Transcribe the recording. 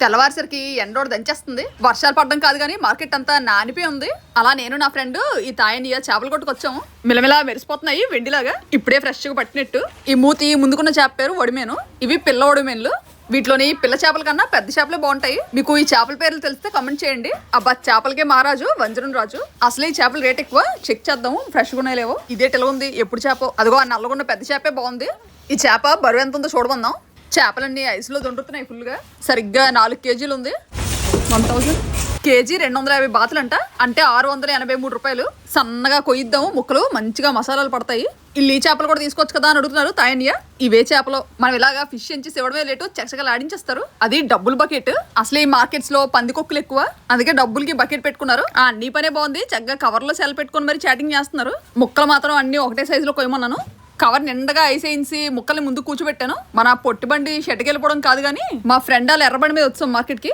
తెల్లవారిసరికి ఎండోడు దంచేస్తుంది. వర్షాలు పడడం కాదు కానీ మార్కెట్ అంతా నానిపోయి ఉంది. అలా నేను నా ఫ్రెండ్ ఈ తాయని చేపలు కొట్టుకొచ్చాము. మిలమిలా మెరిసిపోతున్నాయి వెండిలాగా. ఇప్పుడే ఫ్రెష్గా పట్టినట్టు. ఈ మూతి ముందుకున్న చేప పేరు ఒడిమేను ఇవి పిల్ల ఒడిమేన్లు వీటిలోని పిల్ల చేపల కన్నా పెద్ద చేపలే బాగుంటాయి. మీకు ఈ చేపల పేర్లు తెలిస్తే కమెంట్ చేయండి. అబ్బా చేపలకే మహారాజు వంజరం రాజు. అసలు ఈ చేపల రేట్ ఎక్కువ? చెక్ చేద్దాము. ఫ్రెష్గా ఉన్నాయి ఉన్నాయో లేవో? ఇదే ఉంది. ఎప్పుడు చేప? అదిగో ఆ నల్లగున్న పెద్ద చేపే బాగుంది. ఈ చేప బరువు ఎంత ఉందో చూడబందాం చేపలన్నీ ఐస్లో దొండుతున్నాయి ఫుల్గా. సరిగ్గా నాలుగు కేజీలు ఉంది. వన్ థౌసండ్ కేజీ రెండు వందల యాభై బాతులు అంట అంటే ఆరు వందల ఎనభై మూడు రూపాయలు. సన్నగా కొయిద్దాము ముక్కలు మంచిగా మసాలాలు పడతాయి. ఇల్లి చేపలు కూడా తీసుకోవచ్చు కదా అని అడుగుతున్నారు తాయన్య. ఇవే చేపలు. మనం ఇలాగా ఫిష్ ఎంచి ఇవ్వడమే లేటు చకచకలు ఆడించేస్తారు. అది డబ్బులు బకెట్. అసలు ఈ మార్కెట్స్లో పందికొక్కులు ఎక్కువ. అందుకే డబ్బులకి బకెట్ పెట్టుకున్నారు. ఆ అన్ని పనే బాగుంది. చక్కగా కవర్లో సెల్ పెట్టుకొని మరి చాటింగ్ చేస్తున్నారు. ముక్కలు మాత్రం అన్ని ఒకటే సైజులో కొయ్యమన్నాను. కవర్ నిండగా ఐసేయించి ముక్కల్ని ముందు కూర్చోబెట్టాను. మన పొట్టిబండి షెట్కి వెళ్ళిపోవడం కాదు కానీ మా ఫ్రెండ్ వాళ్ళు ఎర్రబండి మీద వచ్చాం మార్కెట్కి.